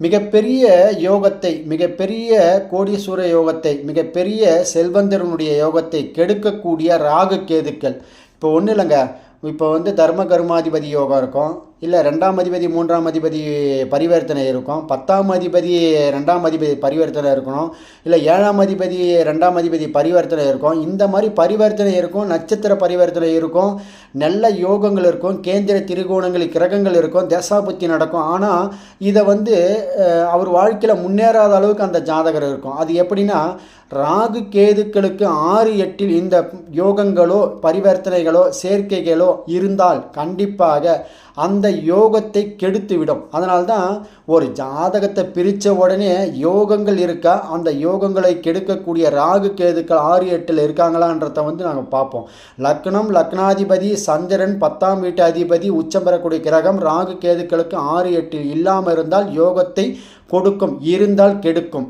மிகப்பெரிய யோகத்தை மிகப்பெரிய கோடீஸ்வர யோகத்தை மிகப்பெரிய செல்வந்தரனுடைய யோகத்தை கெடுக்கக்கூடிய ராகு கேதுக்கள். இப்போ ஒன்றும் இல்லைங்க. இப்போ வந்து தர்ம கர்மாதிபதி யோகம் இருக்கும். இல்லை ரெண்டாம் அதிபதி மூன்றாம் அதிபதி பரிவர்த்தனை இருக்கும். பத்தாம் அதிபதி ரெண்டாம் அதிபதி பரிவர்த்தனை இருக்கணும். இல்லை ஏழாம் அதிபதி ரெண்டாம் அதிபதி பரிவர்த்தனை இருக்கும். இந்த மாதிரி பரிவர்த்தனை இருக்கும் நட்சத்திர பரிவர்த்தனை இருக்கும். நல்ல யோகங்கள் இருக்கும் கேந்திர திருகோணங்கள் கிரகங்கள் இருக்கும் தசாபுத்தி நடக்கும். ஆனால் இதை வந்து அவர் வாழ்க்கையில் முன்னேறாத அளவுக்கு அந்த ஜாதகர் இருக்கும். அது எப்படின்னா ராகு கேதுக்களுக்கு ஆறு எட்டில் இந்த யோகங்களோ பரிவர்த்தனைகளோ சேர்க்கைகளோ இருந்தால் கண்டிப்பாக அந்த யோகத்தை கெடுத்து விடும் அதனால்தான் ஒரு ஜாதகத்தை பிரித்த உடனே யோகங்கள் இருக்கா? அந்த யோகங்களை கெடுக்கக்கூடிய ராகு கேதுக்கள் ஆறு எட்டில் இருக்காங்களான்றத வந்து நாங்கள் பார்ப்போம். லக்னம் லக்னாதிபதி சந்திரன் பத்தாம் வீட்டு அதிபதி உச்சம் பெறக்கூடிய கிரகம் ராகு கேதுக்களுக்கு ஆறு எட்டில் இல்லாமல் இருந்தால் யோகத்தை கொடுக்கும் இருந்தால் கெடுக்கும்.